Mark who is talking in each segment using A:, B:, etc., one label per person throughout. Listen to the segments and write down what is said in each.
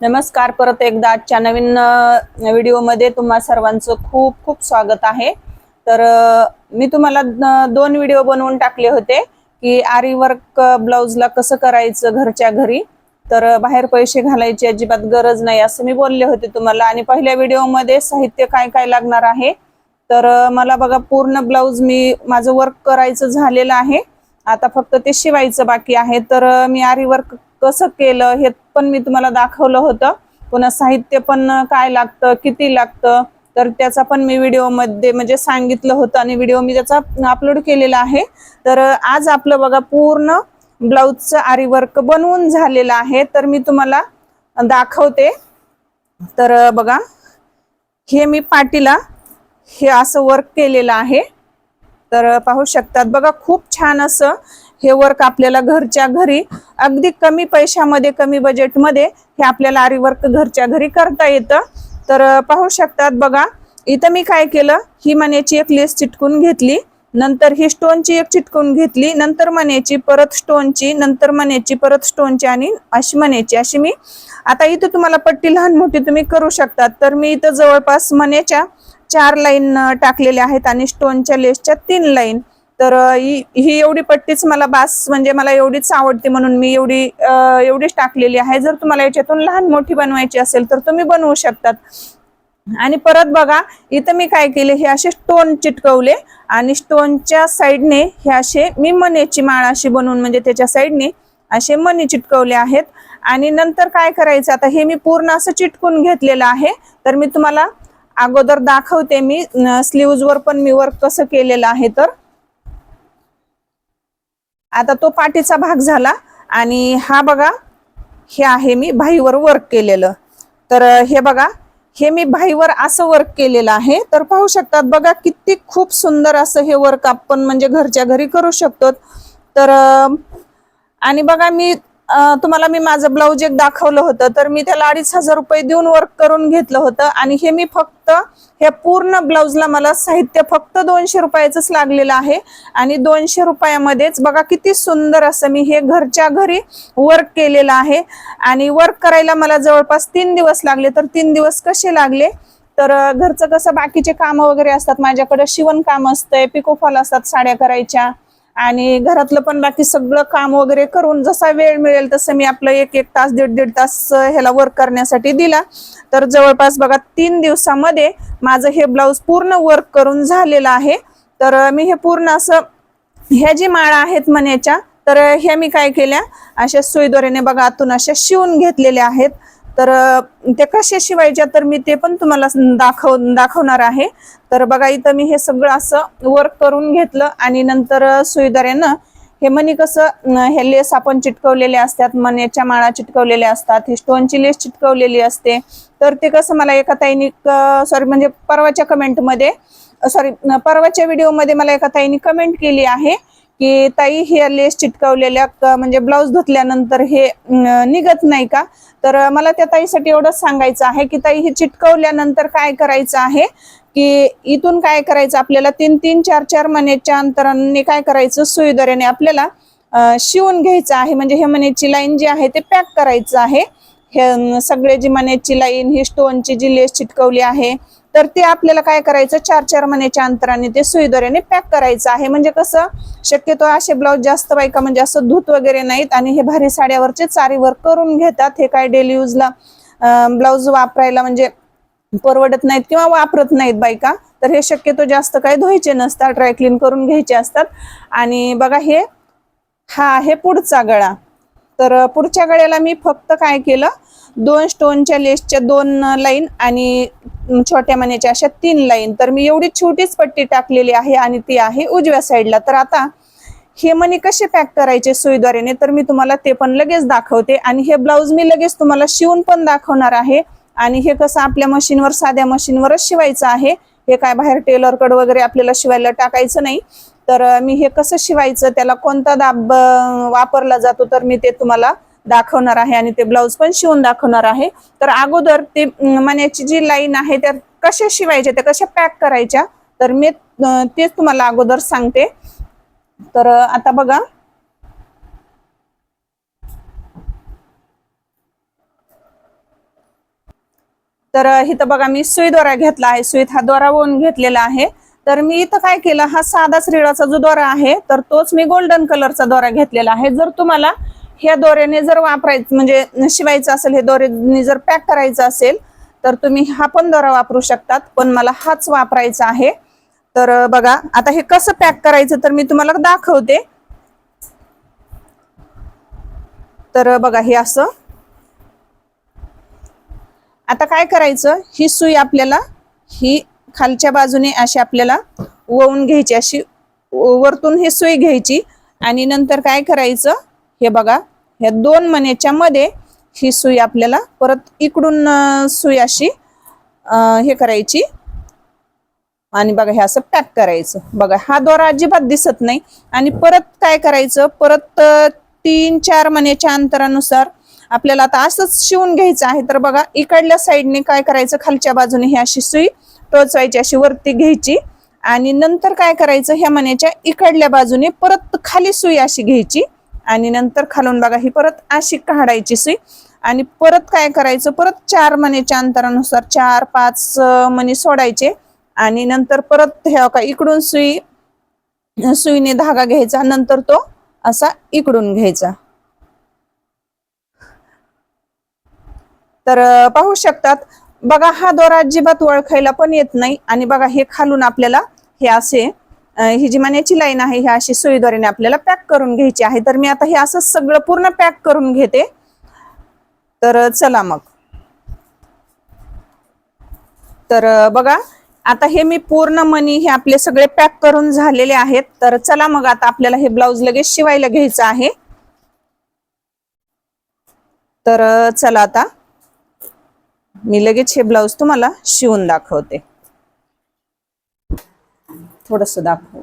A: नमस्कार परत एकदा आजच्या नवीन व्हिडिओमध्ये तुम्हा सर्वांचं खूप खूप स्वागत आहे. तर मी तुम्हाला दोन व्हिडिओ बनवून टाकले होते की आरी वर्क ब्लाऊजला कसं करायचं घरच्या घरी. तर बाहेर पैसे घालायची अजिबात गरज नाही असं मी बोलले होते तुम्हाला. आणि पहिल्या व्हिडिओमध्ये साहित्य काय काय लागणार आहे? तर मला बघा पूर्ण ब्लाऊज मी माझं वर्क करायचं झालेलं आहे. आता फक्त ते शिवायचं बाकी आहे. तर मी आरी वर्क कसं केलं हे पण मी तुम्हाला दाखवलं होतं. पुन्हा साहित्य पण काय लागतं किती लागतं तर त्याचा पण मी व्हिडिओमध्ये म्हणजे सांगितलं होतं आणि व्हिडिओ मी त्याचा अपलोड केलेला आहे. तर आज आपलं बघा पूर्ण ब्लाऊजचं आरी वर्क बनवून झालेलं आहे. तर मी तुम्हाला दाखवते. तर बघा हे मी पाटीला हे असं वर्क केलेलं आहे. तर पाहू शकतात. बघा खूप छान असं हे वर्क आपल्याला घरच्या घरी अगदी कमी पैशामध्ये कमी बजेटमध्ये हे आपल्याला आरी वर्क घरच्या घरी करता येतं. तर पाहू शकतात बघा इथं मी काय केलं? ही मण्याची एक लेस चिटकून घेतली. नंतर ही स्टोनची एक चिटकून घेतली. नंतर मण्याची परत स्टोनची नंतर मण्याची परत स्टोनची आणि अशी मण्याची. अशी मी आता इथं तुम्हाला पट्टी लहान मोठी तुम्ही करू शकतात. तर मी इथं जवळपास मण्याच्या चार लाईन टाकलेल्या आहेत आणि स्टोनच्या लेसच्या तीन लाईन तर ही एवढी पट्टीच मला बास म्हणजे मला एवढीच आवडते म्हणून मी एवढी एवढीच टाकलेली आहे. जर तुम्हाला याच्यातून लहान मोठी बनवायची असेल तर तुम्ही बनवू शकतात. आणि परत बघा इथं मी काय केले हे असे स्टोन चिटकवले आणि स्टोनच्या साईडने हे असे मी मनेची माळ अशी बनवून म्हणजे त्याच्या साईडने असे मणी चिटकवले आहेत. आणि नंतर काय करायचं आता हे मी पूर्ण असं चिटकून घेतलेलं आहे. तर मी तुम्हाला अगोदर दाखवते मी स्लीव्ज वर पण मी वर्क कसं केलेलं आहे तर. आता तो पाठीचा भाग झाला आणि हा बघा हे आहे मी भाईवर वर्क केलेलं. तर हे बघा हे मी भाईवर असं वर्क केलेलं आहे. तर पाहू शकतात बघा किती खूप सुंदर असं हे वर्क आपण म्हणजे घरच्या घरी करू शकतो. तर आणि बघा मी तुम्हाला मी माझं ब्लाऊज एक दाखवलं होतं तर मी त्याला अडीच हजार रुपये देऊन वर्क करून घेतलं होतं आणि हे मी फक्त हे पूर्ण ब्लाऊजला मला साहित्य फक्त दोनशे रुपयाचंच लागलेलं आहे आणि दोनशे रुपयामध्येच बघा किती सुंदर असं मी हे घरच्या घरी वर्क केलेलं आहे आणि वर्क करायला मला जवळपास तीन दिवस लागले तर तीन दिवस कसे लागले? तर घरचं कसं बाकीचे कामं वगैरे असतात माझ्याकडे शिवणकाम असतंय पिकोफॉल असतात साड्या करायच्या आणि घरातलं पण बाकी सगळं काम वगैरे करून जसा वेळ मिळेल तसं मी आपलं एक एक तास दीड दीड तास ह्याला वर्क करण्यासाठी दिला. तर जवळपास बघा तीन दिवसामध्ये माझं हे ब्लाऊज पूर्ण वर्क करून झालेलं आहे. तर मी हे पूर्ण असं ह्या जी माळा आहेत मण्याच्या तर ह्या मी काय केल्या? अशा सुईदोऱ्याने बघा आतून अशा शिवून घेतलेल्या आहेत. तर ते कसे शिवायच्या तर मी ते पण तुम्हाला दाखव दाखवणार आहे. तर बघा इथं मी हे सगळं असं वर्क करून घेतलं आणि नंतर अ, हे मनी कसं हे लेस आपण चिटकवलेले असतात मण्याच्या माळा चिटकवलेल्या असतात ही स्टोनची लेस चिटकवलेली असते. तर ते कसं मला एका ताईनी सॉरी म्हणजे परवाच्या कमेंटमध्ये सॉरी परवाच्या व्हिडिओमध्ये मला एका ताईने कमेंट केली आहे. की ताई हे लेस चिटकवलेल्या म्हणजे ब्लाऊज धुतल्यानंतर हे निघत नाही का? तर मला त्या ताईसाठी एवढंच सांगायचं आहे की ताई हे चिटकवल्यानंतर काय करायचं आहे? की इथून काय करायचं? आपल्याला तीन तीन चार चार मण्याच्या अंतराने काय करायचं? सुईदऱ्याने आपल्याला शिवून घ्यायचं आहे. म्हणजे हे मनेची लाईन जी आहे ते पॅक करायचं आहे. हे सगळे जी मण्याची लाईन ही स्टोनची जी लेस चिटकवली आहे तर ते आपल्याला काय करायचं? चार चार महिन्याच्या अंतराने ते सुईदोऱ्याने पॅक करायचं आहे. म्हणजे कसं? शक्यतो असे ब्लाऊज जास्त बायका म्हणजे असं धूत वगैरे नाहीत आणि हे भारी साड्यावरचे चारीवर करून घेतात. हे काय डेली यूजला ब्लाऊज वापरायला म्हणजे परवडत नाहीत किंवा वापरत नाहीत बायका. तर हे शक्यतो जास्त काही धुवायचे नसतात. ड्राय क्लीन करून घ्यायचे असतात. आणि बघा हे हा आहे पुढचा गळा. तर पुढच्या गळ्याला मी फक्त काय केलं? दोन स्टोनच्या लेसच्या दोन लाईन आणि छोट्या मण्याच्या अशा तीन लाईन तर मी एवढी छोटीच पट्टी टाकलेली आहे आणि ती आहे उजव्या साईडला तर आता हे मणी कसे पॅक करायचे सुईद्वारेने तर मी तुम्हाला ते पण लगेच दाखवते. आणि हे ब्लाऊज मी लगेच तुम्हाला शिवून पण दाखवणार आहे. आणि हे कसं आपल्या मशीनवर साध्या मशीनवरच शिवायचं आहे. हे काय बाहेर टेलरकडे वगैरे आपल्याला शिवायला टाकायचं नाही. तर मी हे कसं शिवायचं त्याला कोणता दाब वापरला जातो तर मी ते तुम्हाला दाखवणार आहे आणि ते ब्लाऊज पण शिवून दाखवणार आहे. तर अगोदर ते मण्याची जी लाईन आहे त्या कशा शिवायच्या त्या कशा पॅक करायच्या तर मी तेच तुम्हाला अगोदर सांगते. तर आता बघा. तर अ, इथं बघा मी सुई दोरा घेतला आहे. सुईत हा दोरा वळून घेतलेला आहे. तर मी इथं काय केलं हा साधाच रेळाचा जो दोरा आहे तर तोच मी गोल्डन कलरचा दोरा घेतलेला आहे. जर तुम्हाला ह्या दोऱ्याने जर वापरायचं म्हणजे शिवायचं असेल हे दोऱ्याने जर पॅक करायचं असेल तर तुम्ही हा पण दोरा वापरू शकतात पण मला हाच वापरायचा आहे. तर बघा आता हे कसं पॅक करायचं तर मी तुम्हाला दाखवते. तर बघा हे असं. आता काय करायचं ही सुई आपल्याला ही खालच्या बाजूने अशी आपल्याला वळून घ्यायची अशी वरतून ही सुई घ्यायची. आणि नंतर काय करायचं? हे बघा ह्या दोन मण्याच्या मध्ये ही सुई आपल्याला परत इकडून सुई अशी हे करायची. आणि बघा हे असं पॅक करायचं. बघा हा दोरा अजिबात दिसत नाही. आणि परत काय करायचं? परत तीन चार मण्याच्या अंतरानुसार आपल्याला आता असंच शिवून घ्यायचं आहे. तर बघा इकडल्या साईडने काय करायचं? खालच्या बाजूने ही अशी सुई टोचवायची अशी वरती घ्यायची. आणि नंतर काय करायचं? ह्या मण्याच्या इकडल्या बाजूने परत खाली सुई अशी घ्यायची. आणि नंतर खालून बघा ही परत अशी काढायची सुई. आणि परत काय करायचं? परत चार मण्याच्या अंतरानुसार चार पाच मणी सोडायचे. आणि नंतर परत ह्या का इकडून सुई सुईने धागा घ्यायचा. नंतर तो असा इकडून घ्यायचा. तर पाहू शकतात. बघा हा दोरा अजिबात ओळखायला पण येत नाही. आणि बघा हे खालून आपल्याला हे असे ही जी मान्याची लाईन आहे ह्या अशी सुईद्वारेने आपल्याला पॅक करून घ्यायची आहे. तर मी आता हे असं सगळं पूर्ण पॅक करून घेते. तर चला मग. तर बघा आता हे मी पूर्ण मनी हे आपले सगळे पॅक करून झालेले आहेत. तर चला मग आता आपल्याला हे ब्लाऊज लगेच शिवायला घ्यायचं आहे. तर चला आता. मी लगेच हे ब्लाऊज तुम्हाला शिवून दाखवते. थोडस दाखव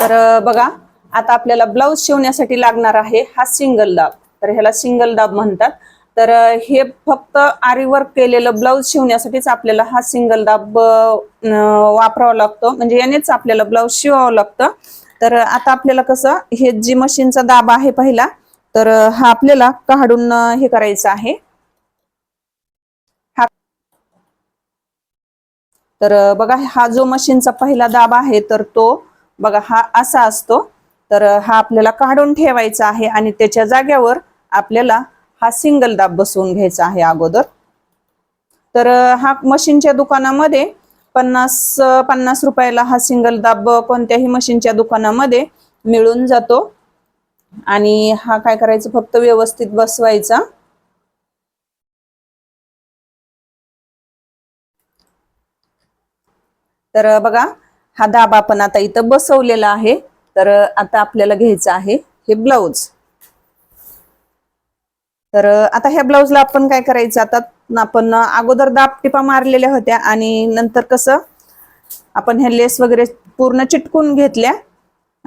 A: तर बघा आता आपल्याला ब्लाऊज शिवण्यासाठी लागणार आहे हा सिंगल दाब. तर ह्याला सिंगल दाब म्हणतात. तर हे फक्त आरी वर्क केलेलं ब्लाऊज शिवण्यासाठीच आपल्याला हा सिंगल दाब वापरावा लागतो. म्हणजे यानेच आपल्याला ब्लाऊज शिवावं लागतं. तर आता आपल्याला कसं हे जी मशीनचा दाब आहे पहिला तर हा आपल्याला काढून हे करायचं आहे. हा तर बघा हा जो मशीनचा पहिला दाब आहे तर तो बघा हा असा असतो. तर हा आपल्याला काढून ठेवायचा आहे आणि त्याच्या जाग्यावर आपल्याला हा सिंगल दाब बसवून घ्यायचा आहे अगोदर. तर हा मशीनच्या दुकानामध्ये पन्नास पन्नास रुपयाला हा सिंगल दाब कोणत्याही मशीनच्या दुकानामध्ये मिळून जातो. आणि हा काय करायचं? फक्त व्यवस्थित बसवायचा. तर बघा हा दाब आपण आता इथं बसवलेला आहे. तर आता आपल्याला घ्यायचं आहे हे ब्लाऊज. तर आता ह्या ब्लाऊजला आपण काय करायचं? आता आपण अगोदर दाब टिपा मारलेल्या होत्या आणि नंतर कसं? आपण ह्या लेस वगैरे पूर्ण चिटकून घेतल्या.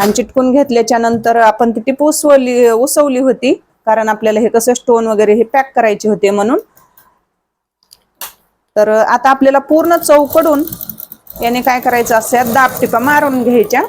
A: आणि चिटकून घेतल्याच्या नंतर आपण ती टिप उसवली उसवली होती. कारण आपल्याला हे कसं स्टोन वगैरे हे पॅक करायचे होते म्हणून. तर आता आपल्याला पूर्ण चौकडून याने काय करायचं असं दाब टिपा मारून घ्यायच्या.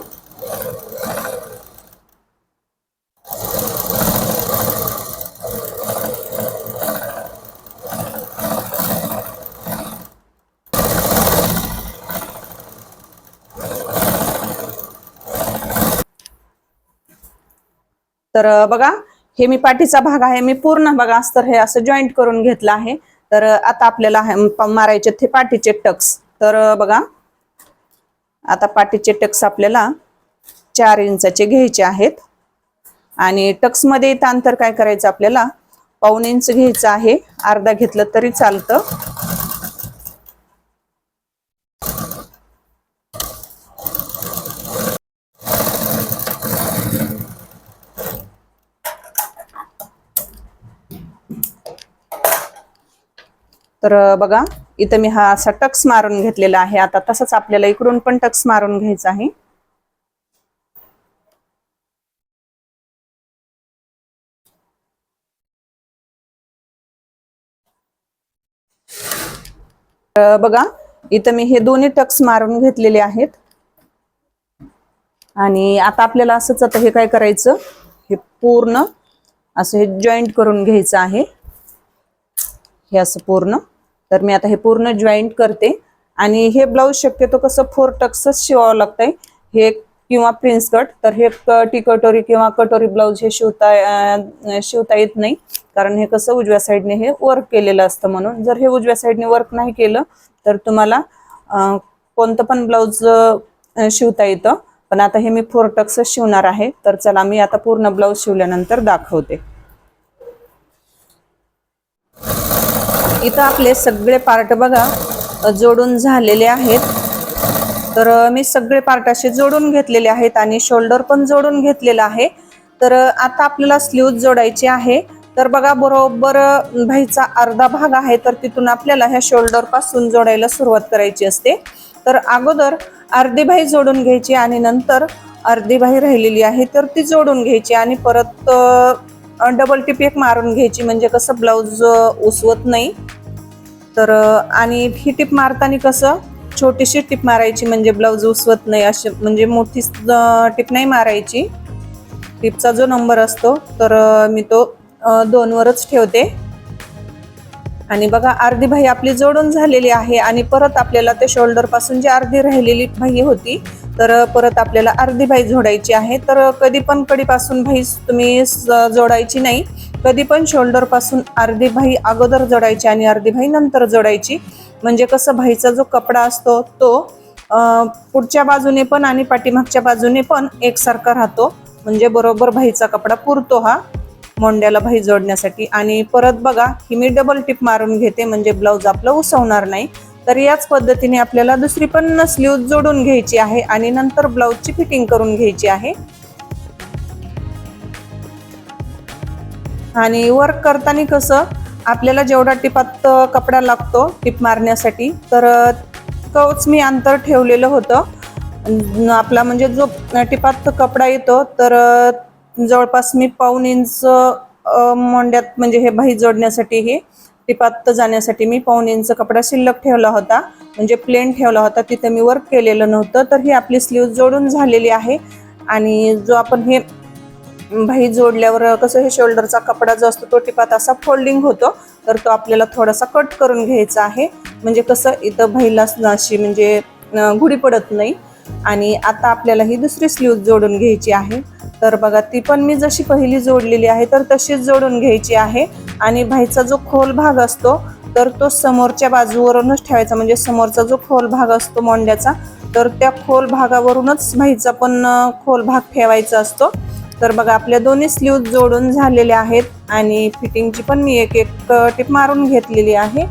A: तर बघा हे मी पाठीचा भाग आहे. मी पूर्ण बघा अस्तर हे असं जॉईंट करून घेतलं आहे. तर आता आपल्याला मारायचे ते पाठीचे टक्स. तर बघा आता पाठीचे टक्स आपल्याला चार इंचाचे घ्यायचे आहेत. आणि टक्समध्ये इथं अंतर काय करायचं आपल्याला? पाऊन इंच घ्यायचं आहे. अर्धा घेतलं तरी चालतं. तर बघा इथं मी हा असा टक्स मारून घेतलेला आहे. आता तसंच आपल्याला इकडून पण टक्स मारून घ्यायचा आहे. तर बघा इथं मी हे दोन्ही टक्स मारून घेतलेले आहेत. आणि आता आपल्याला असंच आता हे काय करायचं? हे पूर्ण असं हे जॉईंट करून घ्यायचं आहे. हे असं पूर्ण. तर मी आता हे पूर्ण जॉईंट करते. आणि हे ब्लाऊज शक्यतो कसं फोर टक्सच शिवावं लागतंय. हे किंवा प्रिन्स कट तर हे क- टी कटोरी किंवा कटोरी ब्लाऊज हे शिवता शिवता येत नाही. कारण हे कसं उजव्या साईडने हे वर्क केलेलं असतं म्हणून. जर हे उजव्या साईडने वर्क नाही केलं तर तुम्हाला कोणतं पण ब्लाऊज शिवता येतं. पण आता हे मी फोर टक्सच शिवणार आहे. तर चला मी आता पूर्ण ब्लाऊज शिवल्यानंतर दाखवते. इथं आपले सगळे पार्ट बघा जोडून झालेले आहेत. तर मी सगळे पार्ट असे जोडून घेतलेले आहेत आणि शोल्डर पण जोडून घेतलेला आहे. तर आता आपल्याला स्लीव्ज जोडायची आहे. तर बघा बरोबर भाईचा अर्धा भाग आहे तर तिथून आपल्याला ह्या शोल्डरपासून जोडायला सुरुवात करायची असते. तर अगोदर अर्धी भाई जोडून घ्यायची आणि नंतर अर्धी भाई राहिलेली आहे तर ती जोडून घ्यायची आणि परत डबल टिप एक मारून घ्यायची म्हणजे कसं ब्लाऊज उसवत नाही. तर आणि ही टिप मारताना कसं छोटीशी टिप मारायची म्हणजे ब्लाऊज उसवत नाही अशी म्हणजे मोठी टिप नाही मारायची. टिपचा जो नंबर असतो तर मी तो दोनवरच ठेवते. आणि बघा अर्धी भाई आपली जोडून झालेली आहे आणि परत आपल्याला ते शोल्डरपासून जी अर्धी राहिलेली भाई होती तर परत आपल्याला अर्धी भाई जोडायची आहे. तर कधी पण कडीपासून भाई तुम्ही स- जोडायची नाही. कधी पण शोल्डरपासून अर्धी भाई अगोदर जोडायची आणि अर्धी भाई नंतर जोडायची. म्हणजे कसं भाईचा जो कपडा असतो तो पुढच्या बाजूने पण आणि पाठीमागच्या बाजूने पण एकसारखा राहतो. म्हणजे बरोबर भाईचा कपडा पुरतो हा मोंड्याला भाई जोडण्यासाठी. आणि परत बघा ही मी डबल टिप मारून घेते. म्हणजे ब्लाऊज आपलं उसवणार नाही. तर याच पद्धतीने आपल्याला दुसरी पण स्लीव जोडून घ्यायची आहे आणि नंतर ब्लाऊजची फिटिंग करून घ्यायची आहे. आणि वर्क करताना कसं आपल्याला जेवढा टिपात कपडा लागतो टिप मारण्यासाठी तर कवच मी अंतर ठेवलेलं होतं. आपला म्हणजे जो टिपात कपडा येतो तर जवळपास मी पाऊन इंच मोंड्यात म्हणजे हे बाही जोडण्यासाठी हे टिपात जाण्यासाठी मी पाऊन इंच कपडा शिल्लक ठेवला होता. म्हणजे प्लेन ठेवला होता. तिथे मी वर्क केलेलं नव्हतं. तर ही आपली स्लीव जोडून झालेली आहे. आणि जो आपण हे भाई जोडल्यावर कसं हे शोल्डरचा कपडा जो असतो तो टिपात असा फोल्डिंग होतो. तर तो आपल्याला थोडासा कट करून घ्यायचा आहे. म्हणजे कसं इथं भाईला अशी म्हणजे घुडी पडत नाही. आणि आता आपल्याला ही दुसरी स्लीव जोडून घ्यायची आहे. तर बघा ती पण मी जशी पहिली जोडलेली आहे तर तशीच जोडून घ्यायची आहे. आणि भाईचा जो खोल भाग असतो तर तो समोरच्या बाजूवरूनच ठेवायचा. म्हणजे समोरचा जो खोल भाग असतो मोंड्याचा तर त्या खोल भागावरूनच भाईचा पण खोल भाग ठेवायचा असतो. तर बघा आपल्या दोन्ही स्लीव जोडून झालेल्या आहेत आणि फिटिंगची पण मी एक एक टिप मारून घेतलेली आहे.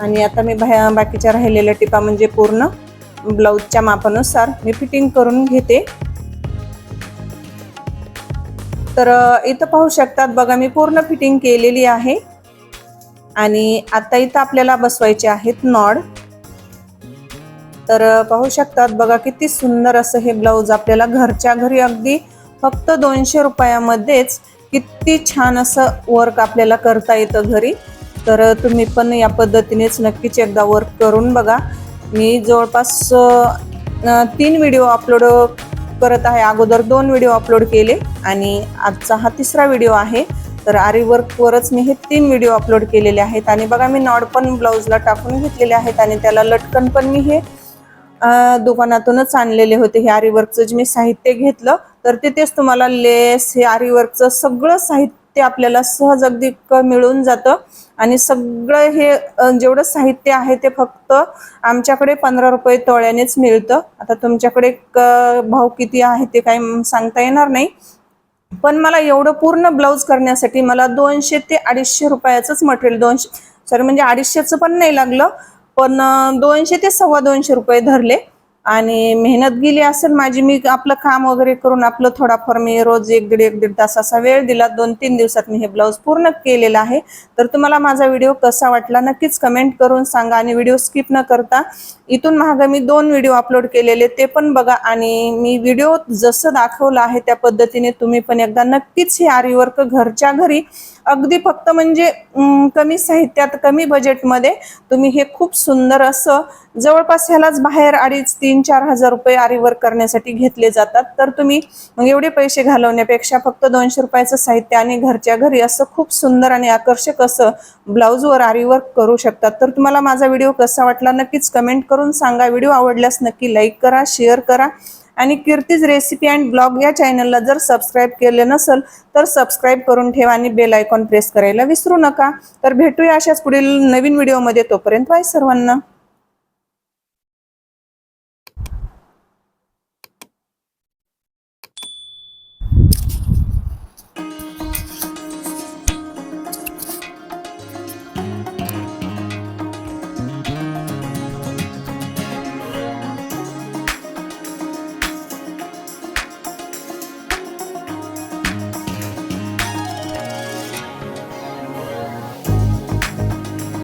A: आणि आता मी बाकीच्या राहिलेल्या टिपा म्हणजे पूर्ण ब्लाऊजच्या मापानुसार मी फिटिंग करून घेते. तर इथं पाहू शकतात बघा मी पूर्ण फिटिंग केलेली आहे. आणि आता इथं आपल्याला बसवायचे आहेत नॉड. तर पाहू शकतात बघा किती सुंदर असं हे ब्लाऊज आपल्याला घरच्या घरी अगदी फक्त दोनशे रुपयामध्येच किती छान असं वर्क आपल्याला करता येतं घरी. तर तुम्ही पण या पद्धतीनेच नक्कीच एकदा वर्क करून बघा. मी जवळपास तीन व्हिडिओ अपलोड करत आहे. अगोदर दोन व्हिडिओ अपलोड केले आणि आजचा हा तिसरा व्हिडिओ आहे. तर आरी वर्कवरच मी हे तीन व्हिडिओ अपलोड केलेले आहेत. आणि बघा मी नॉड पण ब्लाऊजला टाकून घेतलेले आहेत आणि त्याला लटकन पण मी हे दुकानातूनच आणलेले होते. हे आरीवर्कचं जे मी साहित्य घेतलं तर तिथेच तुम्हाला लेस हे आरीवर्कचं सगळं साहित्य ते आपल्याला सहज अगदी क- मिळून जातं. आणि सगळं हे जेवढं साहित्य आहे ते फक्त आमच्याकडे पंधरा रुपये तोळ्यानेच मिळतं. आता तुमच्याकडे क- भाव किती आहे ते काही सांगता येणार नाही. पण मला एवढं पूर्ण ब्लाऊज करण्यासाठी मला दोनशे ते अडीचशे रुपयाचंच मटेरियल दोनशे सॉरी म्हणजे अडीचशेचं पण नाही लागलं पण दोनशे ते सव्वा दोनशे रुपये धरले. आणि मेहनत गेली असेल माझी मी आपलं काम वगैरे करून आपलं थोडाफार मी रोज एक दीड एक दीड तास असा वेळ दिला. दोन तीन दिवसात मी हे ब्लाऊज पूर्ण केलेलं आहे. तर तुम्हाला माझा व्हिडिओ कसा वाटला नक्कीच कमेंट करून सांगा आणि व्हिडिओ स्किप न करता इथून मागं मी दोन व्हिडिओ अपलोड केलेले ते पण बघा. आणि मी व्हिडिओ जसं दाखवलं आहे त्या पद्धतीने तुम्ही पण एकदा नक्कीच हे आरीवर्क घरच्या घरी अगदी फक्त म्हणजे कमी साहित्यात कमी बजेटमध्ये तुम्ही हे खूप सुंदर असं जवळपास ह्यालाच बाहेर अडीच तीन चार हजार रुपये आरीवर्क करण्यासाठी घेतले जातात. तर तुम्ही मग एवढे पैसे घालवण्यापेक्षा फक्त दोनशे रुपयाचं साहित्य आणि घरच्या घरी असं खूप सुंदर आणि आकर्षक असं ब्लाऊजवर आरीवर्क करू शकतात. तर तुम्हाला माझा व्हिडिओ कसा वाटला नक्कीच कमेंट करू करून सांगा. व्हिडिओ आवडल्यास नक्की लाईक करा शेअर करा. आणि कीर्तीज रेसिपी अँड ब्लॉग या चॅनलला जर सबस्क्राईब केले नसेल तर सबस्क्राईब करून ठेवा आणि बेल आयकॉन प्रेस करायला विसरू नका. तर भेटूया अशाच पुढील नवीन व्हिडिओमध्ये तोपर्यंत बाय सर्वांना.